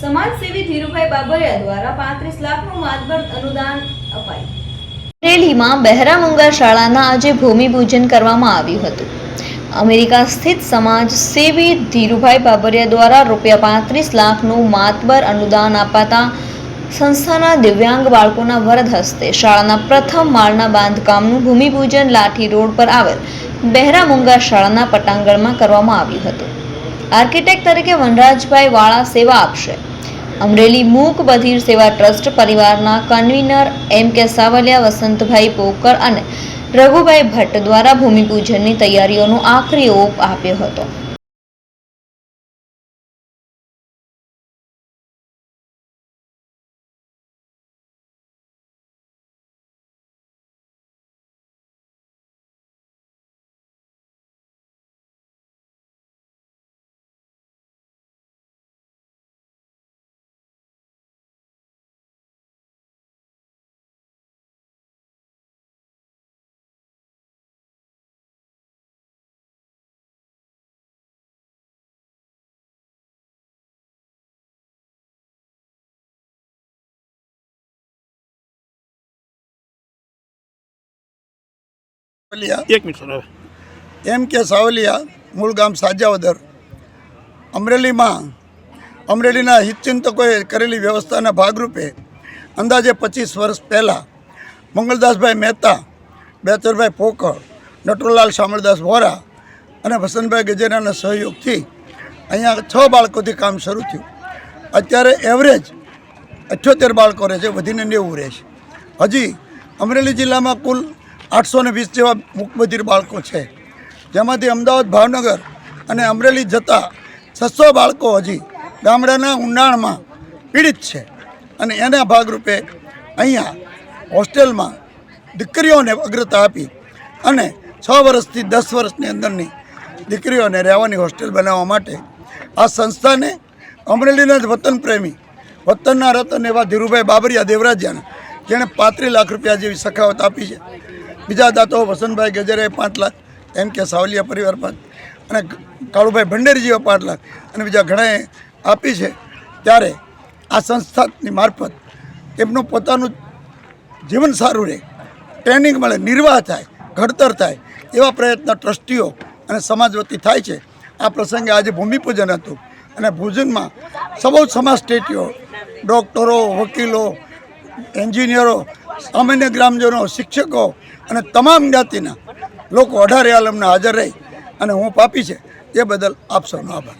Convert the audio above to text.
સમાજસેવી ધીરુભાઈ બાબરિયા દ્વારા પાંત્રીસ લાખનું માતબર અનુદાન અપાયું. અમરેલીમાં બહેરા મુંગા શાળાના આજે ભૂમિપૂજન કરવામાં આવ્યું હતું. અમેરિકા સ્થિત સમાજ સેવી ધીરુભાઈ બાબરિયા દ્વારા રૂપિયા પાંત્રીસ લાખનું માતબર અનુદાન અપાતા સંસ્થાના દિવ્યાંગ બાળકોના વરદ હસ્તે શાળાના પ્રથમ માળના બાંધકામનું ભૂમિપૂજન લાઠી રોડ પર આવેલ બહેરા મુંગા શાળાના પટાંગણમાં કરવામાં આવ્યું હતું. આર્કિટેક્ટ તરીકે વનરાજભાઈ વાળા સેવા આપશે. અમરેલી મૂક બધિર સેવા ટ્રસ્ટ પરિવારના કન્વીનર એમ કે સાવલિયા વસંતભાઈ પોકર અને રઘુભાઈ ભટ્ટ દ્વારા ભૂમિપૂજનની તૈયારીઓનો આખરી ઓપ આપ્યો હતો. એક મિનિટ એમ કે સાવલિયા મૂળ ગામ સાજાવદર અમરેલીમાં અમરેલીના હિતચિંતકોએ કરેલી વ્યવસ્થાના ભાગરૂપે અંદાજે પચીસ વર્ષ પહેલાં મંગલદાસભાઈ મહેતા બેચરભાઈ પોકળ નટુરલાલ શામળદાસ વોરા અને વસંતભાઈ ગજેરાના સહયોગથી અહીંયા છ બાળકોથી કામ શરૂ થયું. અત્યારે એવરેજ અઠ્યોતેર બાળકો રહે છે વધીને નેવું રહે છે. હજી અમરેલી જિલ્લામાં કુલ આઠસો ને વીસ જેવા મુકબધિર બાળકો છે. જેમાંથી અમદાવાદ, ભાવનગર અને અમરેલી જતા છસો બાળકો હજી ગામડાના ઊંડાણમાં પીડિત છે. અને એના ભાગરૂપે અહીંયા હોસ્ટેલમાં દીકરીઓને અગ્રતા આપી અને છ વર્ષથી દસ વર્ષની અંદરની દીકરીઓને રહેવાની હોસ્ટેલ બનાવવા માટે આ સંસ્થાને અમરેલીના જ વતન પ્રેમી, વતનના રતન એવા ધીરુભાઈ બાબરિયા દેવરાજ્યાને જેણે પાંત્રીસ લાખ રૂપિયા જેવી સખાવત આપી છે. બીજા દાતો વસંતભાઈ ગજરે પાંચ લાખ એમ કે સાવલિયા પરિવાર પાંચ અને કાળુભાઈ ભંડેરી જેવા પાંચ લાખ અને બીજા ઘણાએ આપી છે. ત્યારે આ સંસ્થાની મારફત એમનું પોતાનું જીવન સારું રહે, ટ્રેનિંગ મળે, નિર્વાહ થાય, ઘડતર થાય એવા પ્રયત્ન ટ્રસ્ટીઓ અને સમાજ વતી થાય છે. આ પ્રસંગે આજે ભૂમિપૂજન હતું અને ભોજનમાં સૌ સમાજ સ્ટેટીઓ, ડૉક્ટરો, વકીલો, એન્જિનિયરો સામાન્ય ગ્રામજનો, શિક્ષકો અને તમામ જ્ઞાતિના લોકો અઢારે આલમના હાજર રહી અને હું પાપી છે. એ બદલ આપ સૌનો આભાર.